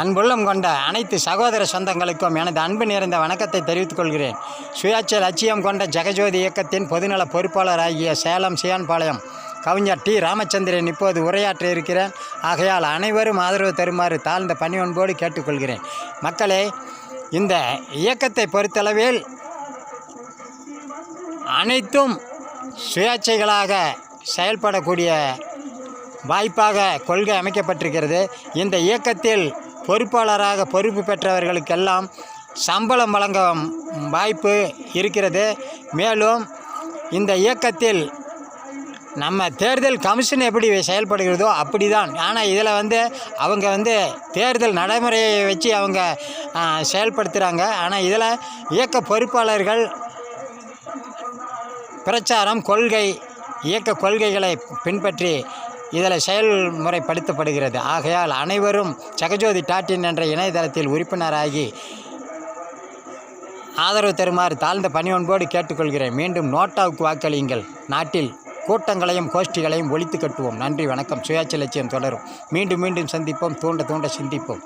அன்புள்ளம் கொண்ட அனைத்து சகோதர சொந்தங்களுக்கும் எனது அன்பு நிறைந்த வணக்கத்தை தெரிவித்துக் கொள்கிறேன். சுயாட்சி லட்சியம் கொண்ட ஜெகஜோதி இயக்கத்தின் பொதுநல பொறுப்பாளராகிய சேலம் சியான்பாளையம் கவிஞர் டி. ராமச்சந்திரன் இப்போது உரையாற்ற இருக்கிறேன் ஆகையால் அனைவரும் ஆதரவு தருமாறு தாழ்ந்த பணியொன்போடு கேட்டுக்கொள்கிறேன். மக்களே இந்த இயக்கத்தை பொறுத்தளவில் அனைத்தும் சுயாட்சைகளாக செயல்படக்கூடிய வாய்ப்பாக கொள்கை அமைக்கப்பட்டிருக்கிறது. இந்த இயக்கத்தில் பொறுப்பாளராக பொறுப்பு பெற்றவர்களுக்கெல்லாம் சம்பளம் வழங்க வாய்ப்பு இருக்கிறது. மேலும் இந்த இயக்கத்தில் நம்ம தேர்தல் கமிஷன் எப்படி செயல்படுகிறதோ அப்படி தான் ஆனால் இதில் வந்து அவங்க வந்து தேர்தல் நடைமுறையை வச்சு அவங்க செயல்படுத்துகிறாங்க ஆனால் இதில் இயக்க பொறுப்பாளர்கள் பிரச்சாரம் கொள்கை இயக்க கொள்கைகளை பின்பற்றி இதில் செயல்முறைப்படுத்தப்படுகிறது. ஆகையால் அனைவரும் ஜெகஜோதி டாட்டின் என்ற இணையதளத்தில் உறுப்பினராகி ஆதரவு தருமாறு தாழ்ந்த பணியொன்போடு கேட்டுக்கொள்கிறேன். மீண்டும் நோட்டாவுக்கு வாக்களியுங்கள். நாட்டில் கூட்டங்களையும் கோஷ்டிகளையும் ஒழித்து கட்டுவோம். நன்றி வணக்கம். சுயாட்சி லட்சியம் தொடரும். மீண்டும் மீண்டும் சந்திப்போம். தூண்ட தூண்ட சிந்திப்போம்.